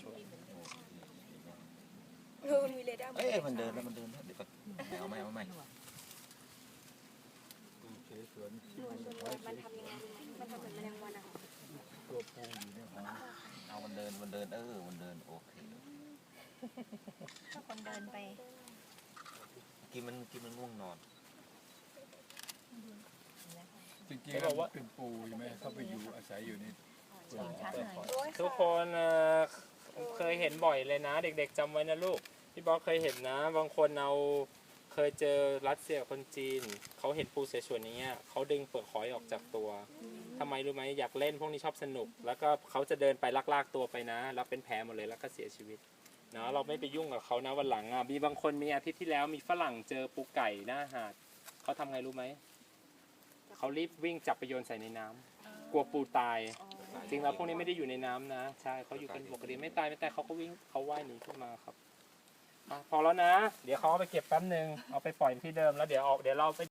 ชวนเออมันมีเรดาร์เอ้ยมันเดินแล้วมันเดินแล้วเดี๋ยวก่อนเอาไหมเอาไหมปูเฉยสวนหน่วยส่วนรวมมันทำยังไงรู้ไหมมันทำเหมือนแมลงวันอะค่ะตัวปูอยู่ในห้องเอามันเดินมันเดินเออมันเดินโอเคถ้าคนเดินไปกินมันกินมันง่วงนอนจริงๆแล้วมันเป็นปูใช่ไหมเข้าไปอยู่อาศัยอยู่ในเปลือกชัดหน่อยโอ้ยทุกคน เอ่อเคยเห็นบ่อยเลยนะ เด็กๆจำไว้นะลูก พี่บอสเคยเห็นนะ บางคนเอาเคยเจอรัสเซียกับคนจีน เขาเห็นปูเสฉวนอย่างเงี้ยเขาดึงเปลือกหอยออกจากตัวทำไมรู้ไหมอยากเล่นพวกนี้ชอบสนุก แล้วก็เขาจะเดินไปลากๆตัวไปนะแล้วเป็นแผลหมดเลยแล้วก็เสียชีวิตเนาะเราไม่ไปยุ่งกับเขานะวันหลังอะมีบางคนมีอาทิตย์ที่แล้วมีฝรั่งเจอปูไก่หน้าหาดเขาทำไงรู้ไหมเขารีบวิ่งจับไปโยนใส่ในน้ำกลัวปูตาย จริงแล้วพวกนี้ไม่ได้อยู่ในน้ำนะใช่เขาอยู่กันปกติไม่ตายไม่ตายเขาก็วิ่งเขาว่ายหนีขึ้นมาครับอะพอแล้วนะ เดี๋ยวเขาเอาไปเก็บแป๊บหนึ่งเอาไปปล่อยที่เดิมแล้วเดี๋ยวออกเดี๋ยวเราไป